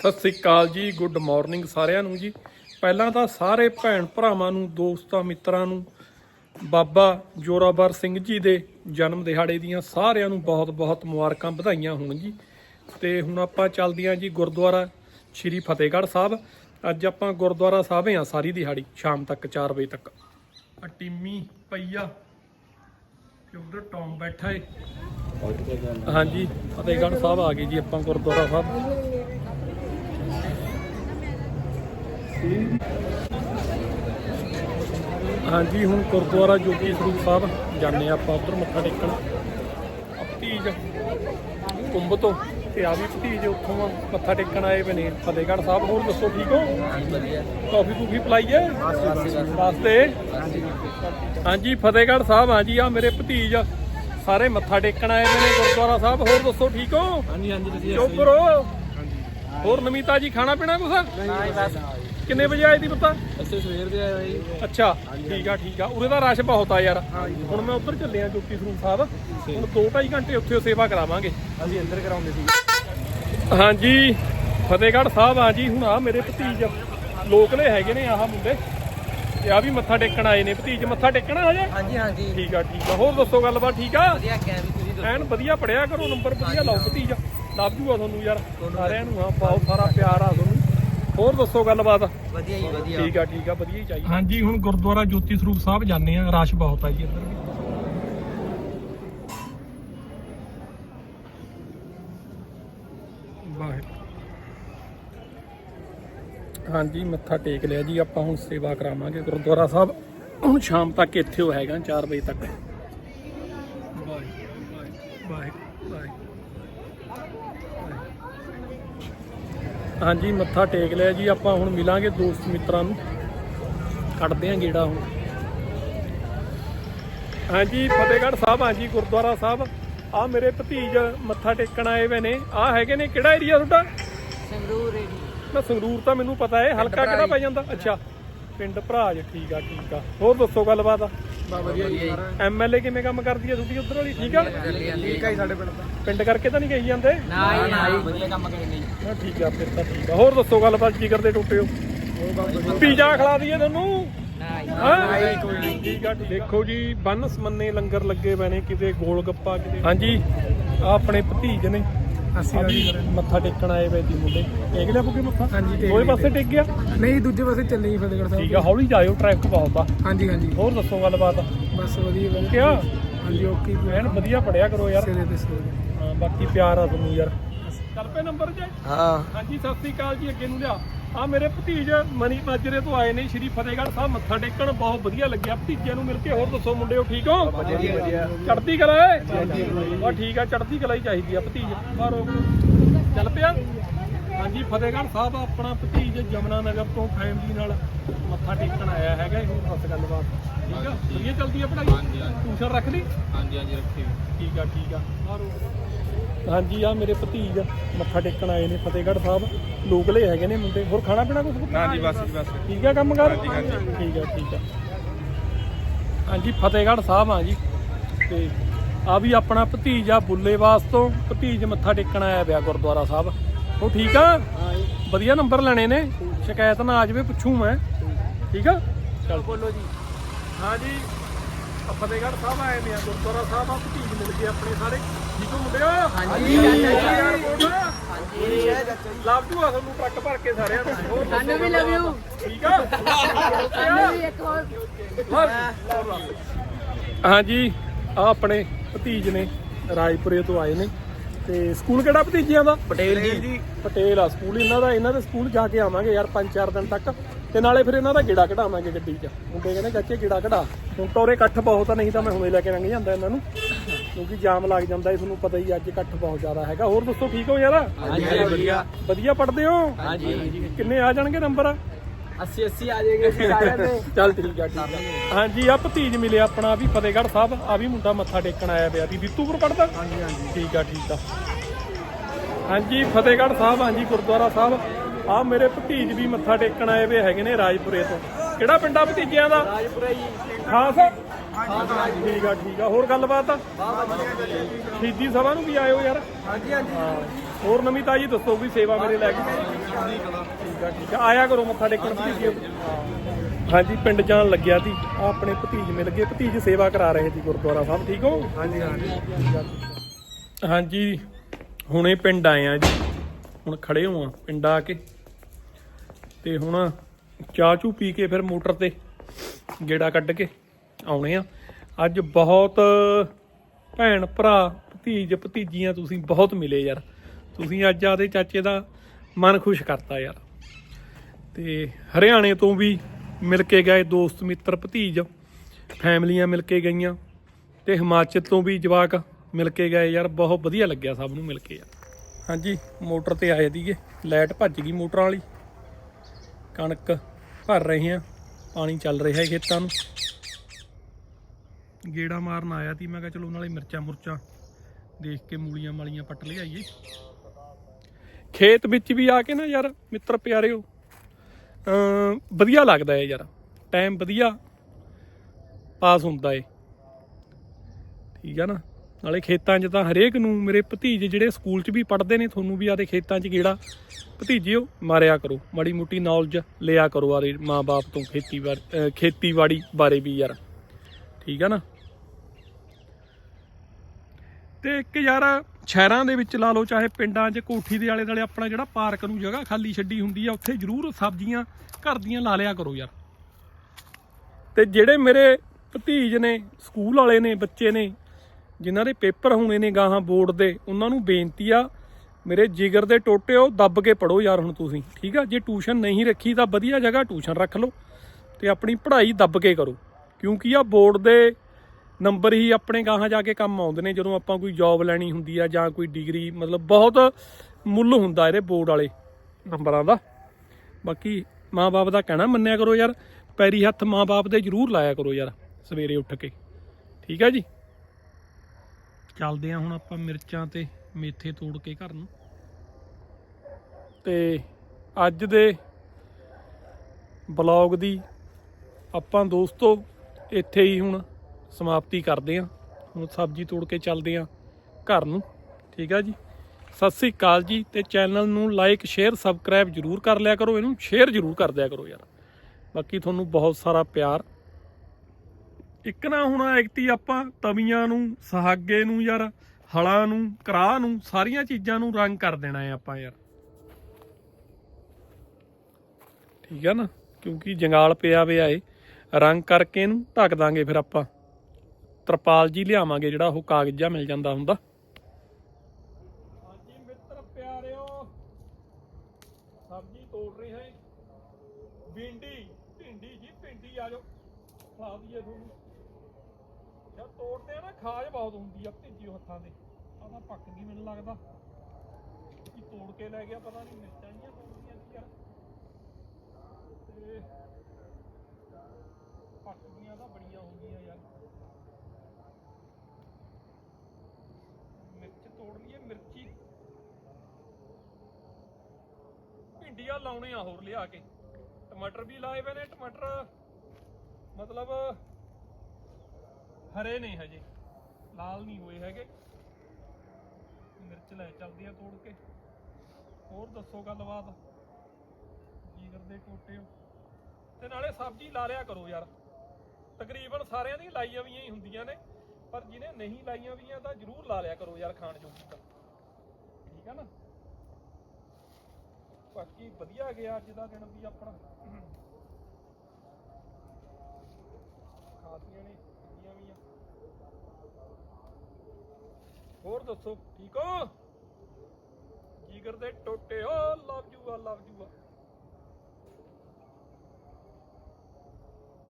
ਸਤਿ ਸ੍ਰੀ ਅਕਾਲ ਜੀ, good morning ਸਾਰਿਆਂ ਨੂੰ ਜੀ। ਪਹਿਲਾਂ ਤਾਂ ਸਾਰੇ ਭੈਣ ਭਰਾਵਾਂ ਨੂੰ, ਦੋਸਤਾਂ ਮਿੱਤਰਾਂ ਨੂੰ, ਬਾਬਾ ਜੋਰਾਵਰ ਸਿੰਘ ਜੀ ਦੇ ਜਨਮ ਦਿਹਾੜੇ ਦੀਆਂ ਸਾਰਿਆਂ ਨੂੰ ਬਹੁਤ-ਬਹੁਤ ਮੁਬਾਰਕਾਂ ਵਧਾਈਆਂ ਹੋਣ ਜੀ। ਤੇ ਹੁਣ ਆਪਾਂ ਚੱਲਦੀਆਂ ਜੀ ਗੁਰਦੁਆਰਾ ਸ਼੍ਰੀ ਫਤਿਹਗੜ੍ਹ ਸਾਹਿਬ। ਅੱਜ ਆਪਾਂ ਗੁਰਦੁਆਰਾ ਸਾਹਿਬ ਆ ਸਾਰੀ ਦਿਹਾੜੀ, ਸ਼ਾਮ ਤੱਕ 4 ਵਜੇ ਤੱਕ। ਟੀਮੀ ਪਈਆ ਤੇ ਉਧਰ ਟੌਮ ਬੈਠਾ ਏ? ਹਾਂਜੀ, ਫਤਿਹਗੜ੍ਹ ਸਾਹਿਬ ਆ ਗਏ ਜੀ ਆਪਾਂ ਗੁਰਦੁਆਰਾ ਸਾਹਿਬ। ਹਾਂਜੀ ਹੁਣ ਗੁਰਦੁਆਰਾ ਜੋਗੀ ਸਰੂਪ ਸਾਹਿਬ ਹਾਂ ਆਪਾਂ ਉਧਰ ਮੱਥਾ ਟੇਕਣ। ਆ ਭਤੀਜ ਕੁੰਭ ਤੋਂ ਤੇ ਆ ਵੀ ਭਤੀਜ ਉੱਥੋਂ ਆ, ਮੱਥਾ ਟੇਕਣ ਆਏ ਬਨੇ ਫਤਿਹਗੜ੍ਹ ਸਾਹਿਬ ਹੋਰ ਦੱਸੋ ਠੀਕ ਹੋ? ਵਧੀਆ ਕਾਫੀ ਕੂਫੀ ਪਲਾਈਏ? ਵਾਸਤੇ? ਹਾਂਜੀ ਫਤਿਹਗੜ੍ਹ ਸਾਹਿਬ ਹਾਂਜੀ ਆ ਮੇਰੇ ਭਤੀਜ ਸਾਰੇ ਮੱਥਾ ਟੇਕਣ ਆਏ ਨੇ ਗੁਰਦੁਆਰਾ ਸਾਹਿਬ ਹੋਰ ਦੱਸੋ ਠੀਕ ਹੋ? ਹਾਂਜੀ ਹਾਂਜੀ ਤੁਸੀਂ ਚੁੱਪ ਰਹੋ। ਹੋਰ ਨਮੀਤਾ ਜੀ ਖਾਣਾ ਪੀਣਾ ਕੁਛ? ਨਹੀਂ ਬਸ। ਕਿੰਨੇ ਵਜੇ ਆਏ ਦੀ ਪਤਾ? ਅਸੀਂ ਸਵੇਰ ਦੇ ਆਏ ਹੋਏ ਜੀ। ਅੱਛਾ ਠੀਕ ਆ ਠੀਕ ਆ। ਉਰੇ ਦਾ ਰਸ਼ ਬਹੁਤ ਆ ਯਾਰ। ਹੁਣ ਮੈਂ ਉੱਧਰ ਚੱਲਿਆ ਜੋਤੀ ਸਰੂਪ ਸਾਹਿਬ। ਹੁਣ 2.5 ਘੰਟੇ ਉੱਥੇ ਸੇਵਾ ਕਰਾਵਾਂਗੇ। ਅਸੀਂ ਅੰਦਰ ਕਰਾਉਂਦੇ ਸੀ। ਹਾਂਜੀ ਫਤਿਹਗੜ੍ਹ ਸਾਹਿਬ ਆ ਜੀ। ਹੁਣ ਆ ਮੇਰੇ ਭਤੀਜ। ਲੋਕਲੇ ਹੈਗੇ ਨੇ ਆਹ ਮੁੰਡੇ। ਤੇ ਆ ਵੀ ਮੱਥਾ ਟੇਕਣ ਆਏ ਨੇ ਭਤੀਜ। ਮੱਥਾ ਟੇਕਣਾ ਹਜੇ? ਹਾਂਜੀ ਹਾਂਜੀ। ਠੀਕ ਆ ਠੀਕ ਆ। ਹੋਰ ਦੱਸੋ ਗੱਲਬਾਤ ਠੀਕ ਆ? ਵਧੀਆ ਕਹਿ ਵੀ ਤੁਸੀਂ ਐਨ ਵਧੀਆ ਪੜਿਆ ਕਰੋ ਨੰਬਰ ਵਧੀਆ ਲਾਓ ਭਤੀਜ। ਲੱਭ ਜੂਗਾ ਤੁਹਾਨੂੰ ਯਾਰ। ਸਾਰਿਆਂ ਨੂੰ ਹਾਂ ਬਹੁਤ ਸਾਰਾ ਪਿਆਰ ਆ ਤੁਹਾਨੂੰ। ਹੋਰ ਦੱਸੋ ਗੱਲਬਾਤ? ਵਧੀਆ ਜੀ ਵਧੀਆ। ਠੀਕ ਆ ਠੀਕ ਆ ਵਧੀਆ ਹੀ ਚਾਹੀਦਾ। ਹਾਂਜੀ ਹੁਣ ਗੁਰਦੁਆਰਾ ਜੋਤੀ ਸਰੂਪ ਸਾਹਿਬ ਜਾਂਦੇ ਆ ਰਸ਼ ਬਹੁਤ ਆ ਜੀ ਇੱਧਰ ਵੀ। ਹਾਂਜੀ ਮੱਥਾ ਟੇਕ ਲਿਆ ਜੀ ਆਪਾਂ ਹੁਣ ਸੇਵਾ ਕਰਾਵਾਂਗੇ ਗੁਰਦੁਆਰਾ ਸਾਹਿਬ। ਹੁਣ ਸ਼ਾਮ ਤੱਕ ਇੱਥੇ ਹੋ ਹੈਗਾ 4 ਵਜੇ ਤੱਕ। ਹਾਂਜੀ ਮੱਥਾ ਟੇਕ ਲਿਆ ਜੀ ਆਪਾਂ ਹੁਣ ਮਿਲਾਂਗੇ ਦੋਸਤ ਮਿੱਤਰਾਂ ਨੂੰ। ਕੱਢਦੇ ਆਂ ਗੇੜਾ ਹੁਣ। ਹਾਂਜੀ ਫਤਿਹਗੜ੍ਹ ਸਾਹਿਬ ਹਾਂਜੀ ਗੁਰਦੁਆਰਾ ਸਾਹਿਬ। ਆ ਮੇਰੇ ਭਤੀਜ ਮੱਥਾ ਟੇਕਣ ਆਏ ਹੋਏ ਨੇ। ਆ ਹੈਗੇ ਨੇ ਕਿਹੜਾ ਏਰੀਆ ਤੁਹਾਡਾ? ਸੰਗਰੂਰ ਰੇਡੀ ਮੈਂ ਸੰਗਰੂਰ ਤਾਂ ਮੈਨੂੰ ਪਤਾ ਹੈ ਹਲਕਾ ਕਿਹੜਾ ਪੈ ਜਾਂਦਾ? ਅੱਛਾ ਪਿੰਡ ਭਰਾਜ ਠੀਕ ਆ ਠੀਕ ਆ। ਹੋਰ ਦੱਸੋ ਗੱਲਬਾਤ? ਵਧੀਆ ਜੀ। ਐਮਐਲਏ ਕਿਵੇਂ ਕੰਮ ਕਰਦੀ ਹੈ ਤੁਹਾਡੀ ਉਧਰ ਵਾਲੀ? ਠੀਕ ਆ? ਠੀਕ ਹੈ ਸਾਡੇ ਪਿੰਡ ਦਾ ਪਿੰਡ ਕਰਕੇ ਤਾਂ ਨਹੀਂ ਕਹੀ ਜਾਂਦੇ? ਨਾ ਜੀ ਨਾ ਵਧੀਆ ਕੰਮ ਕਰਨਗੇ ਹਾਂ ਠੀਕ ਆ ਫਿਰ ਤਾਂ ਠੀਕ ਆ। ਹੋਰ ਦੱਸੋ ਗੱਲਬਾਤ ਕੀ ਕਰਦੇ ਟੁੱਟੇ ਹੋ? ਪੀਜ਼ਾ ਖਿਲਾ ਦਈਏ ਤੁਹਾਨੂੰ। ਨਾ ਆ ਦੇਖੋ ਜੀ ਬੰਨ ਸਮੰਨੇ ਲੰਗਰ ਲੱਗੇ ਪਏ ਨੇ ਕਿਤੇ ਗੋਲ ਗੱਪਾ ਕਿਤੇ ਹਾਂਜੀ ਆ ਆਪਣੇ ਭਤੀਜ ਨੇ। ਅਸੀਂ ਮੱਥਾ ਟੇਕਣ ਆਏ ਵੇ ਜੀ ਮੁੰਡੇ। ਟੇਕ ਲਿਆ ਬੁਕੇ ਮੱਥਾ? ਹਾਂਜੀ, ਟੇਕ ਲਿਆ। ਪਾਸੇ ਟੇਕ ਗਿਆ? ਨਹੀਂ ਦੂਜੇ ਪਾਸੇ ਚੱਲੇ ਜੀ ਫਤਿਹਗੜ੍ਹ ਸਾਹਿਬ। ਠੀਕ ਆ ਹੌਲੀ ਜਾਇਓ ਟ੍ਰੈਫਿਕ ਬਹੁਤ ਆ। ਹਾਂਜੀ ਹਾਂਜੀ। ਹੋਰ ਦੱਸੋ ਗੱਲਬਾਤ? ਬਸ ਵਧੀਆ ਵਧੀਆ। ਕਿਆ? ਹਾਂਜੀ ਓਕੇ ਐਨ ਵਧੀਆ ਪੜਿਆ ਕਰੋ ਯਾਰ। ਸਿਰੇ ਤੇ ਸਿਰੇ ਹਾਂ ਬਾਕੀ ਪਿਆਰ ਆ ਤੁਹਾਨੂੰ ਯਾਰ। ਚੱਲ ਪਏ ਨੰਬਰ ਜੇ? ਹਾਂ। ਹਾਂਜੀ ਸਤਿ ਸ੍ਰੀ ਅਕਾਲ ਜੀ ਅੱਗੇ ਨੂੰ ਲਿਆ। ਆ ਮੇਰੇ ਭਤੀਜ ਮਨੀ ਮਾਜਰੇ ਤੋਂ ਆਏ ਨੇ ਸ਼੍ਰੀ ਫਤਿਹਗੜ੍ਹ ਸਾਹਿਬ ਮੱਥਾ ਟੇਕਣ ਬਹੁਤ ਵਧੀਆ ਲੱਗਿਆ। ਭਤੀਜਿਆਂ ਨੂੰ ਮਿਲ ਕੇ ਹੋਰ ਦੱਸੋ ਮੁੰਡਿਓ ਠੀਕ ਹੋ? ਚੜ੍ਹਦੀ ਕਲਾ ਏ? ਬਾ ਠੀਕ ਆ ਚੜ੍ਹਦੀ ਕਲਾ ਹੀ ਚਾਹੀਦੀ ਆ ਭਤੀਜ। ਮਾਰੋ ਚੱਲ ਪਿਆ? ਹਾਂਜੀ ਫਤਿਹਗੜ੍ਹ ਸਾਹਿਬ ਆਪਣਾ ਭਤੀਜ ਜਮਨਾ ਨਗਰ ਤੋਂ ਫੈਮਿਲੀ ਨਾਲ ਮੱਥਾ ਟੇਕਣ ਆਇਆ ਹੈਗਾ ਇਹ ਦੱਸ ਗੱਲਬਾਤ। ਠੀਕ ਆ? ਵਧੀਆ ਚੱਲਦੀ ਆ ਪੜ੍ਹਾਈ? ਟਿਊਸ਼ਨ ਰੱਖ ਲਈ ਹਾਂਜੀ ਹਾਂਜੀ ਰੱਖੀ ਠੀਕ ਆ ਠੀਕ ਆ। ਮਾਰੋ ਹਾਂਜੀ ਆ ਮੇਰੇ ਭਤੀਜ ਮੱਥਾ ਟੇਕਣ ਆਏ ਨੇ ਫਤਿਹਗੜ੍ਹ ਸਾਹਿਬ। ਲੋਕਲੇ ਹੈਗੇ ਨੇ ਮੁੰਡੇ। ਹੋਰ ਖਾਣਾ ਪੀਣਾ ਕੁਝ ਨਾ ਜੀ ਬਸ ਜੀ ਬਸ। ਠੀਕ ਆ ਕੰਮ ਕਰ? ਠੀਕ ਆ ਠੀਕ ਆ। ਹਾਂਜੀ ਫਤਿਹਗੜ੍ਹ ਸਾਹਿਬ ਆ ਜੀ। ਤੇ ਆ ਵੀ ਆਪਣਾ ਭਤੀਜ ਆ ਬੁੱਲੇਵਾਸ ਤੋਂ। ਭਤੀਜ ਮੱਥਾ ਟੇਕਣ ਆਇਆ ਪਿਆ ਗੁਰਦੁਆਰਾ ਸਾਹਿਬ। ਉਹ ਠੀਕ ਆ? ਵਧੀਆ ਨੰਬਰ ਲੈਣੇ ਨੇ। ਸ਼ਿਕਾਇਤ ਨਾ ਆ ਜਾਵੇ ਪੁੱਛੂ ਮੈਂ। ਠੀਕ ਆ? ਚਲ ਬੋਲੋ ਜੀ। ਹਾਂ ਜੀ। ਆ ਫਤਿਹਗੜ੍ਹ ਸਾਹਿਬ ਆਏ ਨੇ ਆ ਗੁਰਦੁਆਰਾ ਸਾਹਿਬ ਆ ਭਤੀਜ ਮਿਲ ਗਏ ਆਪਣੇ ਸਾਰੇ। ਠੀਕ ਹੋ ਮੁੰਡਿਓ? ਹਾਂਜੀ। ਯਾਰ ਬੋਲ ਲੱਭ ਜੂਗਾ ਤੁਹਾਨੂੰ ਟਰੱਕ ਭਰ ਕੇ ਸਾਰਿਆਂ ਨੂੰ। ਸਾਨੂੰ ਵੀ ਲਵ ਯੂ। ਠੀਕ ਆ? ਸਾਨੂੰ ਵੀ ਇੱਕ ਹੋਰ। ਹਾਂਜੀ। ਆ ਆਪਣੇ ਭਤੀਜ ਨੇ ਰਾਜਪੁਰੇ ਤੋਂ ਆਏ ਨੇ। ਤੇ ਸਕੂਲ ਕਿਹੜਾ ਭਤੀਜਿਆਂ ਦਾ? ਪਟੇਲ ਜੀ। ਪਟੇਲ ਆ ਸਕੂਲ ਇਹਨਾਂ ਦਾ ਇਹਨਾਂ ਦੇ ਸਕੂਲ ਜਾ ਕੇ ਆਵਾਂਗੇ ਯਾਰ 5-4 ਦਿਨ ਤੱਕ। ਤੇ ਨਾਲੇ ਫਿਰ ਇਹਨਾਂ ਦਾ ਗੇੜਾ ਕਢਾਵਾਂਗੇ ਗੱਡੀ 'ਚ। ਮੁੰਡੇ ਕਹਿੰਦੇ ਚਾਚੇ ਗੇੜਾ ਕਢਾ। ਹੁਣ ਉਰੇ ਇਕੱਠ ਬਹੁਤ ਆ ਨਹੀਂ ਤਾਂ ਮੈਂ ਹੁਣੇ ਲੈ ਕੇ ਲੰਘ ਜਾਂਦਾ ਇਹਨਾਂ ਨੂੰ। ਕਿਉਂਕਿ ਜਾਮ ਲੱਗ ਜਾਂਦਾ ਇਹ ਤੁਹਾਨੂੰ ਪਤਾ ਹੀ ਅੱਜ ਇਕੱਠ ਬਹੁਤ ਜ਼ਿਆਦਾ ਹੈਗਾ। ਹੋਰ ਦੱਸੋ ਠੀਕ ਹੋ ਯਾਰ? ਹਾਂਜੀ ਵਧੀਆ। ਵਧੀਆ ਪੜ੍ਹਦੇ ਹੋ? ਹਾਂਜੀ। ਕਿੰਨੇ ਆ ਜਾਣਗੇ ਨੰਬਰ? 80 80 ਆ ਜਾਏਗੇ ਜੀ ਸਾਰਿਆਂ ਦੇ ਚੱਲ ਠੀਕ ਆ ਠੀਕ ਆ। ਹਾਂਜੀ ਆ ਭਤੀਜ ਮਿਲਿਆ ਆਪਣਾ ਵੀ ਫਤਿਹਗੜ੍ਹ ਸਾਹਿਬ ਆ ਵੀ ਮੁੰਡਾ ਮੱਥਾ ਟੇਕਣ ਆਇਆ ਪਿਆ। ਵੀ ਦਿੱਤੂਪੁਰ ਪੜਦਾ ਹਾਂਜੀ ਹਾਂਜੀ। ਠੀਕ ਆ ਠੀਕ ਆ। ਹਾਂਜੀ ਫਤਿਹਗੜ੍ਹ ਸਾਹਿਬ ਹਾਂਜੀ ਗੁਰਦੁਆਰਾ ਸਾਹਿਬ। ਆ ਮੇਰੇ ਭਤੀਜ ਵੀ ਮੱਥਾ ਟੇਕਣ ਆਏ ਵੇ ਹੈਗੇ ਨੇ ਰਾਜਪੁਰੇ ਤੋਂ। ਕਿਹੜਾ ਪਿੰਡਾ ਭਤੀਜਿਆਂ ਦਾ? ਰਾਜਪੁਰਾ ਜੀ। ਖਾਸ ਠੀਕ ਆ ਠੀਕ ਆ। ਹੋਰ ਗੱਲਬਾਤ? ਸ਼ਹੀਦੀ ਸਭਾ ਨੂੰ ਵੀ ਆਇਓ ਯਾਰ। ਹਾਂਜੀ ਹਾਂਜੀ। ਹਾਂ ਹੋਰ ਨਵੀਂ ਤਾਜੀ ਦੱਸੋ ਵੀ ਸੇਵਾ ਮੇਰੇ ਲੈ ਕੇ। ਠੀਕ ਆ ਠੀਕ ਆ। ਆਇਆ ਕਰੋ ਮੱਥਾ ਟੇਕਣ ਭਤੀਜੇ। ਹਾਂਜੀ। ਪਿੰਡ ਜਾਣ ਲੱਗਿਆ ਸੀ। ਆਪਣੇ ਭਤੀਜ ਮਿਲ ਗਏ। ਭਤੀਜ ਸੇਵਾ ਕਰਾ ਰਹੇ ਸੀ ਗੁਰਦੁਆਰਾ ਸਾਹਿਬ ਠੀਕ ਹੋ? ਹਾਂਜੀ ਹਾਂਜੀ। ਹਾਂਜੀ ਹੁਣੇ ਪਿੰਡ ਆਏ ਆ ਜੀ। ਹੁਣ ਖੜੇ ਹੋਆ ਪਿੰਡ ਆ ਕੇ। ਤੇ ਹੁਣ ਚਾਹ ਚੂ ਪੀ ਕੇ ਫਿਰ ਮੋਟਰ ਤੇ ਗੇੜਾ ਕੱਢ ਕੇ। ਆਉਣੇ ਆ। ਅੱਜ ਬਹੁਤ ਭੈਣ ਭਰਾ, ਭਤੀਜ, ਭਤੀਜੀਆਂ ਤੁਸੀਂ ਬਹੁਤ ਮਿਲੇ ਯਾਰ। ਤੁਸੀਂ ਅੱਜ ਆਦੇ ਚਾਚੇ ਦਾ ਮਨ ਖੁਸ਼ ਕਰਤਾ ਯਾਰ। ਤੇ ਹਰਿਆਣੇ ਤੋਂ ਵੀ ਮਿਲ ਕੇ ਗਏ ਦੋਸਤ, ਮਿੱਤਰ, ਭਤੀਜ। ਫੈਮਲੀਆਂ ਮਿਲ ਕੇ ਗਈਆਂ। ਤੇ ਹਿਮਾਚਲ ਤੋਂ ਵੀ ਜਵਾਕ ਮਿਲ ਕੇ ਗਏ ਯਾਰ। ਬਹੁਤ ਵਧੀਆ ਲੱਗਿਆ ਸਭ ਨੂੰ ਮਿਲ ਕੇ ਯਾਰ। ਹਾਂਜੀ, ਮੋਟਰ ਤੇ ਆਏ ਦੀਏ। ਲਾਈਟ ਭੱਜ ਗਈ ਮੋਟਰਾਂ ਵਾਲੀ। ਕਣਕ ਭਰ ਰਹੇ ਆ। ਪਾਣੀ ਚੱਲ ਰਿਹਾ ਹੈ ਖੇਤਾਂ ਨੂੰ। ਗੇੜਾ ਮਾਰਨ ਆਇਆ ਸੀ ਮੈਂ ਕਿਹਾ ਚਲੋ ਨਾਲੇ ਮਿਰਚਾਂ ਮੁਰਚਾਂ ਦੇਖ ਕੇ ਮੂਲੀਆਂ ਮਾਲੀਆਂ ਪੱਟ ਲਿਆਈਏ। ਖੇਤ ਵਿੱਚ ਵੀ ਆ ਕੇ ਨਾ ਯਾਰ ਮਿੱਤਰ ਪਿਆਰਿਓ, ਅਮ, ਵਧੀਆ ਲੱਗਦਾ ਹੈ ਯਾਰ। ਟਾਈਮ ਵਧੀਆ ਪਾਸ ਹੁੰਦਾ ਏ। ਠੀਕ ਆ ਨਾ? ਨਾਲੇ ਖੇਤਾਂ 'ਚ ਤਾਂ ਹਰੇਕ ਨੂੰ ਮੇਰੇ ਭਤੀਜੇ ਜਿਹੜੇ ਸਕੂਲ 'ਚ ਵੀ ਪੜ੍ਹਦੇ ਨੇ, ਤੁਹਾਨੂੰ ਵੀ ਆਦੇ ਖੇਤਾਂ 'ਚ ਗੇੜਾ, ਭਤੀਜਿਓ, ਮਾਰਿਆ ਕਰੋ। ਮਾੜੀ ਮੋਟੀ ਨੌਲੇਜ ਲਿਆ ਕਰੋ ਆਰੇ ਮਾਂ-ਬਾਪ ਤੋਂ ਖੇਤੀਬਾੜੀ ਖੇਤੀਬਾੜੀ ਬਾਰੇ ਵੀ ਯਾਰ। ਠੀਕ ਆ ਨਾ? ਤੇ ਇੱਕ ਯਾਰ, ਸ਼ਹਿਰਾਂ ਦੇ ਵਿੱਚ ਲਾ ਲਓ, ਚਾਹੇ ਪਿੰਡਾਂ 'ਚ ਕੋਠੀ ਦੇ ਆਲੇ ਦੁਆਲੇ ਆਪਣਾ ਜਿਹੜਾ ਪਾਰਕ ਨੂੰ ਜਗ੍ਹਾ ਖਾਲੀ ਛੱਡੀ ਹੁੰਦੀ ਆ, ਉੱਥੇ ਜ਼ਰੂਰ ਸਬਜ਼ੀਆਂ ਘਰ ਦੀਆਂ ਲਾ ਲਿਆ ਕਰੋ ਯਾਰ। ਤੇ ਜਿਹੜੇ ਮੇਰੇ ਭਤੀਜ ਨੇ, ਸਕੂਲ ਵਾਲੇ ਨੇ, ਬੱਚੇ ਨੇ, ਜਿਨ੍ਹਾਂ ਦੇ ਪੇਪਰ ਹੋਣੇ ਨੇ ਗਾਹਾਂ ਬੋਰਡ ਦੇ, ਉਹਨਾਂ ਨੂੰ ਬੇਨਤੀ ਆ, ਮੇਰੇ ਜਿਗਰ ਦੇ ਟੋਟੇ ਉਹ ਦੱਬ ਕੇ ਪੜੋ ਯਾਰ ਹੁਣ ਤੁਸੀਂ, ਠੀਕ ਆ? ਜੇ ਟਿਊਸ਼ਨ ਨਹੀਂ ਰੱਖੀ ਤਾਂ ਵਧੀਆ ਜਗ੍ਹਾ ਟਿਊਸ਼ਨ ਰੱਖ ਲਓ ਤੇ ਆਪਣੀ ਪੜ੍ਹਾਈ ਦੱਬ ਕੇ ਕਰੋ। ਕਿਉਂਕਿ ਆ ਬੋਰਡ ਦੇ ਨੰਬਰ ਹੀ ਆਪਣੇ ਗਾਹਾਂ ਜਾ ਕੇ ਕੰਮ ਆਉਂਦੇ ਨੇ, ਜਦੋਂ ਆਪਾਂ ਕੋਈ ਜੌਬ ਲੈਣੀ ਹੁੰਦੀ ਆ ਜਾਂ ਕੋਈ ਡਿਗਰੀ ਮਤਲਬ ਬਹੁਤ ਮੁੱਲ ਹੁੰਦਾ ਇਹਦੇ ਬੋਰਡ ਵਾਲੇ ਨੰਬਰਾਂ ਦਾ। ਬਾਕੀ ਮਾਂ-ਬਾਪ ਦਾ ਕਹਿਣਾ ਮੰਨਿਆ ਕਰੋ ਯਾਰ, ਪੈਰੀ ਹੱਥ ਮਾਂ-ਬਾਪ ਦੇ ਜ਼ਰੂਰ ਲਾਇਆ ਕਰੋ ਯਾਰ, ਸਵੇਰੇ ਉੱਠ ਕੇ। ਠੀਕ ਹੈ ਜੀ? ਚੱਲਦੇ ਆ ਹੁਣ ਆਪਾਂ ਮਿਰਚਾਂ ਤੇ ਮੇਥੇ ਤੋੜ ਕੇ ਘਰ ਨੂੰ। ਤੇ ਅੱਜ ਦੇ ਬਲੌਗ ਦੀ ਆਪਾਂ ਦੋਸਤੋ ਇੱਥੇ ਹੀ ਹੁਣ ਸਮਾਪਤੀ ਕਰਦੇ ਆ ਹੁਣ ਸਬਜ਼ੀ ਤੋੜ ਕੇ ਚੱਲਦੇ ਆ ਘਰ ਨੂੰ। ਠੀਕ ਆ ਜੀ। ਸਤਿ ਸ੍ਰੀ ਅਕਾਲ ਜੀ ਤੇ ਚੈਨਲ ਨੂੰ ਲਾਈਕ, ਸ਼ੇਅਰ, ਸਬਸਕ੍ਰਾਈਬ ਜਰੂਰ ਕਰ ਲਿਆ ਕਰੋ। ਇਹਨੂੰ ਸ਼ੇਅਰ ਜਰੂਰ ਕਰ ਦਿਆ ਕਰੋ ਯਾਰ। ਬਾਕੀ ਤੁਹਾਨੂੰ ਬਹੁਤ ਸਾਰਾ ਪਿਆਰ। ਇੱਕ ਨਾ ਹੁਣ ਐਕਟੀ ਆਪਾਂ ਤਵੀਆਂ ਨੂੰ, ਸਹਾਗੇ ਨੂੰ ਯਾਰ, ਹਲਾਂ ਨੂੰ ਕਰਾਹ ਨੂੰ, ਸਾਰੀਆਂ ਚੀਜ਼ਾਂ ਨੂੰ ਰੰਗ ਕਰ ਦੇਣਾ ਹੈ ਆਪਾਂ ਯਾਰ। ਠੀਕ ਆ ਨਾ? ਕਿਉਂਕਿ ਜੰਗਾਲ ਪਿਆ ਪਿਆ ਏ ਰੰਗ ਕਰਕੇ ਇਹਨੂੰ ਢੱਕ ਦਾਂਗੇ ਫਿਰ ਆਪਾਂ। ਤਰਪਾਲ ਜੀ ਲਿਆਵਾਂਗੇ, ਜਿਹੜਾ ਉਹ ਕਾਗਜ਼ ਜਿਹਾ ਮਿਲ ਜਾਂਦਾ ਹੁੰਦਾ। ਹਾਂਜੀ ਮਿੱਤਰ ਪਿਆਰਿਓ, ਸਬਜ਼ੀ ਤੋੜ ਰਹੇ ਹਾਂ। ਭਿੰਡੀ ਭਿੰਡੀ ਜੀ, ਭਿੰਡੀ ਆ ਜਾਓ। ਖਾ ਦਈਏ ਤੁਹਾਨੂੰ। ਜਦ ਤੋੜਦੇ ਆ ਨਾ, ਖਾਜ ਬਹੁਤ ਹੁੰਦੀ ਆ ਭਿੱਜੀ ਹੱਥਾਂ ਦੇ। ਆਹ ਤਾਂ ਪੱਕ ਗਈ ਮੈਨੂੰ ਲੱਗਦਾ। ਕੀ ਤੋੜ ਕੇ ਲੈ ਗਿਆ, ਪਤਾ ਨਹੀਂ ਮਿਰਚਾਂ ਜੀਆਂ ਤੋੜਦੀਆਂ ਕੀ ਆ। ਤੇ ਪੱਕ ਗਈਆਂ ਤਾਂ ਬੜੀਆਂ ਹੋ ਗਈਆਂ ਯਾਰ। ਮਿਰਚ ਤੋੜ ਲਈਏ, ਮਿਰਚੀ। ਭਿੰਡੀਆਂ ਲਾਉਣੇ ਆ ਹੋਰ ਲਿਆ ਕੇ। ਟਮਾਟਰ ਵੀ ਲਾਏ ਹੋਏ ਨੇ, ਟਮਾਟਰ ਮਤਲਬ ਹਰੇ ਨੇ ਹਜੇ, ਲਾਲ ਨਹੀਂ ਹੋਏ ਹੈਗੇ। ਮਿਰਚ ਲੈ ਚੱਲਦੀ ਆ ਤੋੜ ਕੇ। ਹੋਰ ਦੱਸੋ ਗੱਲਬਾਤ? ਜੀਗਰ ਦੇ ਟੋਟੇ ਤੇ ਨਾਲੇ ਸਬਜ਼ੀ ਲਾ ਲਿਆ ਕਰੋ ਯਾਰ। ਤਕਰੀਬਨ ਸਾਰਿਆਂ ਦੀ ਲਾਈਆਂ ਵੀਆਂ ਹੀ ਹੁੰਦੀਆਂ ਨੇ, ਪਰ ਜਿਹਨੇ ਨਹੀਂ ਲਾਈਆਂ ਵੀਆਂ ਤਾਂ ਜ਼ਰੂਰ ਲਾ ਲਿਆ ਕਰੋ ਯਾਰ ਖਾਣ ਜੋਗੀ ਤਾਂ। ਠੀਕ ਆ ਨਾ? ਬਾਕੀ ਵਧੀਆ ਗਿਆ ਅੱਜ ਦਾ ਦਿਨ ਵੀ ਆਪਣਾ। ਖਾਸੀਆਂ ਨੇ, ਵਧੀਆ ਵੀ ਹੋਰ ਦੱਸੋ, ਠੀਕ ਹੋ? ਜੀਗਰ ਦੇ ਟੋਟੇ ਹੋ